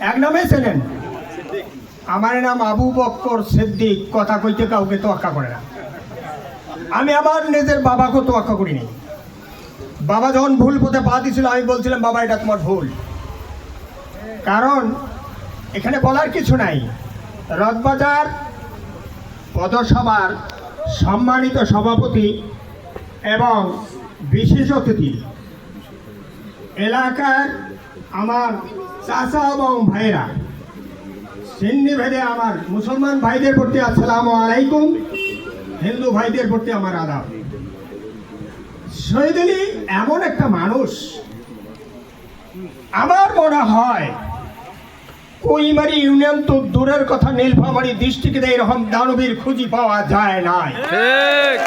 এক নামে চেনেন আমার নাম আবু বক্কর সিদ্দিক, কথা কইতে কাউকে তোয়াক্কা করে না। আমি আমার নিজের বাবাকে তোয়াক্কা করিনি। বাবা যখন ভুল পথে পা দিছিল, আমি বলছিলাম, বাবা, এটা তোমার ভুল। কারণ, এখানে বলার কিছু নাই। রথবাজার পদসভার সম্মানিত সভাপতি এবং বিশেষ অতিথি। এলাকার আমার চাচা এবং ভাইরা সিন্নি ভেদে আমার মুসলমান ভাইদের প্রতি আসসালামু আলাইকুম হিন্দু ভাইদের প্রতি আমার আদাব। শহীদ আলী এমন একটা মানুষ আমার মনে হয় কইমারি ইউনিয়ন তো দূরের কথা নীলফামারি ডিস্ট্রিক্টে এরকম দানবীর খুঁজি পাওয়া যায় নাই। ঠিক।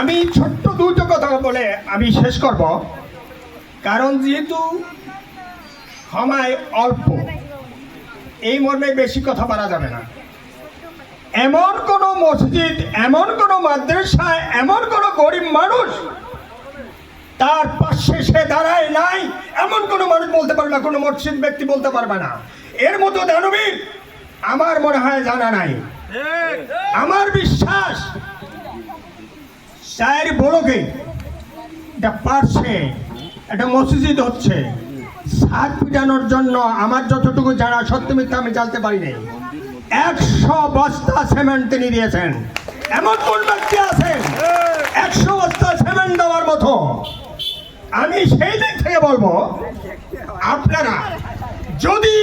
আমি ছোট্ট দুটো কথা বলে আমি শেষ করব। কারণ যেহেতু সময় অল্প। এই মর্মে বেশি কথা বলা যাবে না। এমন কোনো মসজিদ, এমন কোনো মাদ্রাসা, এমন কোনো গরিব মানুষ তার পাশে সে দাঁড়ায় নাই, এমন কোনো মানুষ বলতে পারবে না, কোনো মসজিদ ব্যক্তি বলতে পারবে না। এর মতো দানবীর আমার মনে হয় জানা নাই। আমার বিশ্বাস, চায়ের বড়কে একটা পার্শ্বে একটা মসজিদ হচ্ছে। সাত পিটানোর জন্য আমার যতটুকু জানা সত্য মিথ্যা আমি জানতে পারি নাই। একশো বস্তা সিমেন্ট তিনি দিয়েছেন। এমন কোন ব্যক্তি আছেন? একশো বস্তা সিমেন্ট দেওয়ার মতো। আমি সেই দিক থেকে বলব, আপনারা যদি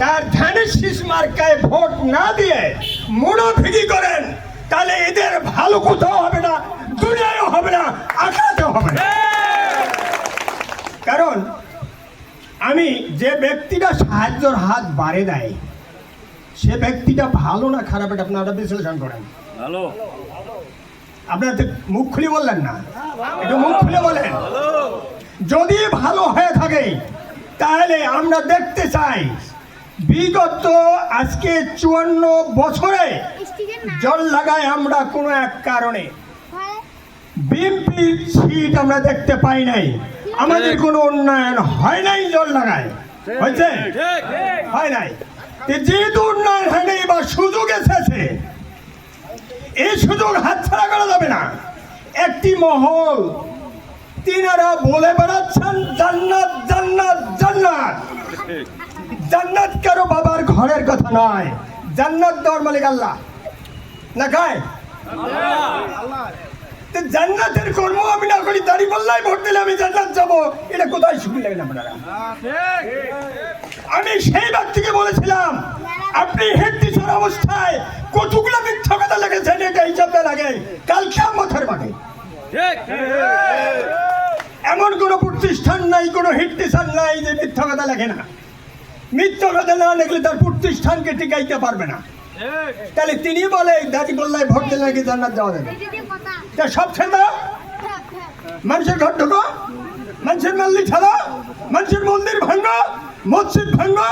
তার ধানের শীষ মার্কায় ভোট না দিয়ে মুনাফিকি করেন, তাহলে এদের ভালো কোথাও হবে না, দুনিয়ায়ও হবে না, আখড়াতেও হবে না কারণ আমি যে ব্যক্তিটা সাহায্যর হাত বাড়ে দেয় সে ব্যক্তিটা ভালো না খারাপ এটা আপনারা বিশ্লেষণ করেন। ভালো। আপনারা মুখ খুলে বললেন না? একটু মুখ খুলে বলেন। যদি ভালো হয়ে থাকে তাহলে আমরা দেখতে চাই বিগত আজকে চুয়ান্ন বছরে জল লাগায় আমরা কোনো এক কারণে। বিএনপির সিট আমরা দেখতে পাই নাই। আমাদের কোনো উন্নয়ন হয় নাই জল লাগায়। হয়েছে? হয় নাই। যেহেতু উন্নয়ন হয় নাই বা সুযোগ এসেছে এই সুযোগ হাতছাড়া করা যাবে না। একটি মহল তিনারা বলে বেড়াচ্ছেন জান্নাত জান্নাত জান্নাত। জান্নাত কারও বাবার ঘরের কথা নয়। জান্নাত দেওয়ার মালিক আল্লাহ। না খায় তো জান্নাতের কর্ম আমি না করি, দাড়ি পাল্লাই ভোট দিলে আমি জান্নাত যাব। এটা কোথায় শুনলেন আপনারা? আমি সেই ব্যক্তিকে বলেছিলাম, আপনি হেড টিচার অবস্থায় কতগুলো মিথ্যা কথা লেগেছেন এটা হিসাব দেওয়া লাগে কাল মথার মাঠে এমন কোনো প্রতিষ্ঠান নাই, কোনো হেড টিচার নাই যে মিথ্যা কথা লেখে না। মিথ্যা কথা না লিখলে তার প্রতিষ্ঠানকে টিকাইতে পারবে না। তাহলে তিনি বলে, দাড়ি পাল্লায় ভোট দিলে নাকি জান্নাত যাওয়া যাবে? তা সব ছেড়ে মানুষের ঘর ঢোকো মানুষের মাল্লি ছাড়ো মানুষের মন্দির ভাঙ্গো মসজিদ ভাঙ্গো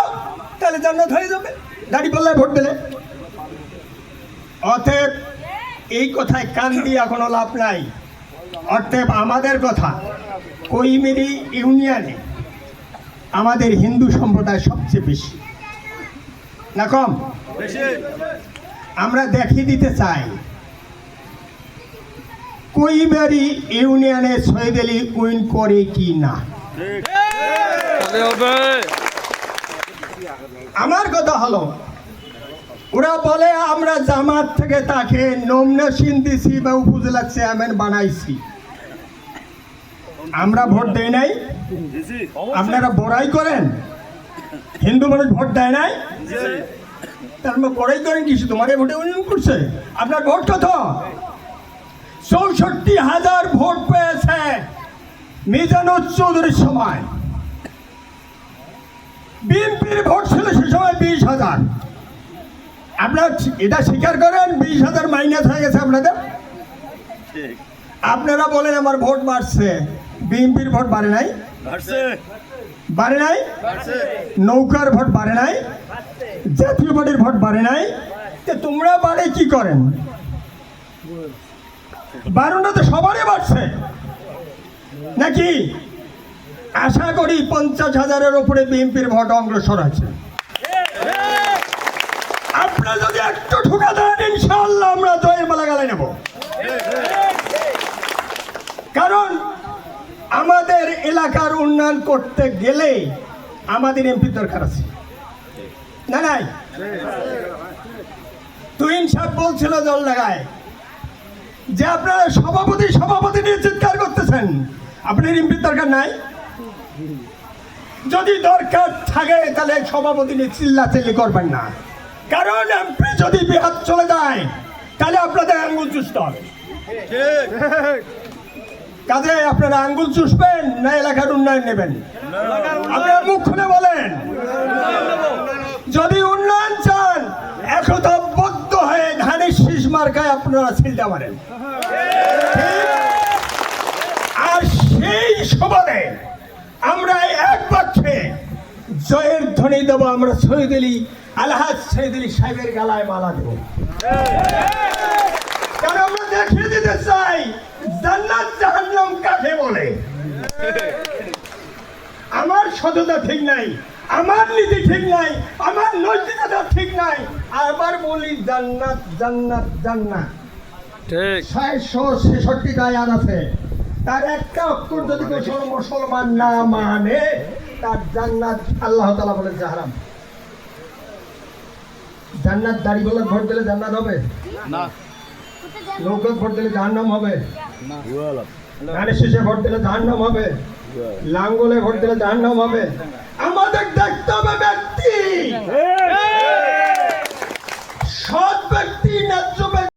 তাহলে জান্নাত হয়ে যাবে দাড়ি পাল্লায় ভোট দিলে। অতএব এই কথায় কান দিয়ে এখনও লাভ নাই। অতএব আমাদের কথা কৈমেরি ইউনিয়নে আমাদের হিন্দু সম্প্রদায় সবচেয়ে বেশি। না কম? আমরা দেখিয়ে দিতে চাই কৈবেরি ইউনিয়নে সৈয়দ আলী উইন করে কি না? আমার কথা হলো, ওরা বলে, আমরা জামাত থেকে তাকে নমনাসিন দিছি বা উপজেলা চেয়ারম্যান বানাইছি। আমরা ভোট দেই নাই। আপনারা বড়াই করেন। হিন্দু মানুষ ভোট দেয় নাই? তার মানে বড়াই করেন কিছু তোমার ভোটে উন্নয়ন করছে। আপনার ভোট কত? চৌষট্টি হাজার ভোট পেয়েছে মিজানুর চৌধুরীর সময়। বিএনপির ভোট ছিল সে সময় বিশ হাজার। আপনার এটা স্বীকার করেন বিশ হাজার মাইনাস হয়ে গেছে আপনাদের। আপনারা বলেন আমার ভোট বাড়ছে। বিএনপির ভোট বাড়ে নাই? বাড়ে নাই? নৌকার ভোট বাড়ে নাই? জাতীয় পার্টির ভোট বাড়ে নাই? তো তোমরা বাড়ে কি করেন? বারোটা তো সবারই বাড়ছে। নাকি? আশা করি পঞ্চাশ হাজারের উপরে বিএনপির ভোট অগ্রসর আছে আপনারা যদি একটু ঠুকা দেন ইনশাল্লাহ আমরা জয়ের বেলা গালে নেব। কারণ আমাদের এলাকার উন্নয়ন করতে গেলে আমাদের এমপি দরকার আছে। না, নাই? তুইন সাহেব বলছিল জল লাগায়। যে আপনারা সভাপতি সভাপতি নিয়ে চিৎকার করতেছেন আপনার এমপির দরকার নাই? যদি দরকার থাকে তাহলে সভাপতি নিয়ে চিল্লা চিল্লি করবেন না। কারণ এমপি যদি বিহাত চলে যায় তাহলে আপনাদের আঙ্গুল চুষতে হবে। কাজে আপনারা আঙ্গুল চুষবেন না এলাকার উন্নয়ন নেবেন? আপনারা মুখ খুলে বলেন। যদি উন্নয়ন চান একতাবদ্ধ হয়ে ধানের শীষ মার্কায় আপনারা ছিলটা মারেন সমানে আমরা এক পক্ষে জয়ের ধ্বনি দেব আমরা শহীদ আলী আলহাজ শহীদ আলী সাহেবের গালায় মালা দেব। কারণ আমরা দেখিয়ে দিতে চাই জান্নাত জাহান্নাম কাকে বলে? আমার সততা ঠিক নাই আমার নীতি ঠিক নাই আমার নৈতিকতা ঠিক নাই আবার বলি জান্নাত জান্নাত জান্নাত। ঠিক। ছয়শো ছেষট্টিটা আয়াত আছে। তার একটা অক্ষর যদি কেউ মুসলমান না মানে তার জান্নাত আল্লাহ তালা বলে জাহারাম জান্নাত দাড়ি বলে ভোট দিলে জান্নাত হবে? না। ভোট দিলে জাহান্নাম হবে? ধানের শীষে ভোট দিলে জাহান্নাম হবে? লাঙ্গলে ভোট দিলে জাহান্নাম হবে? আমাদের দেখতে হবে ব্যক্তি। সৎ ব্যক্তি ন্যায্য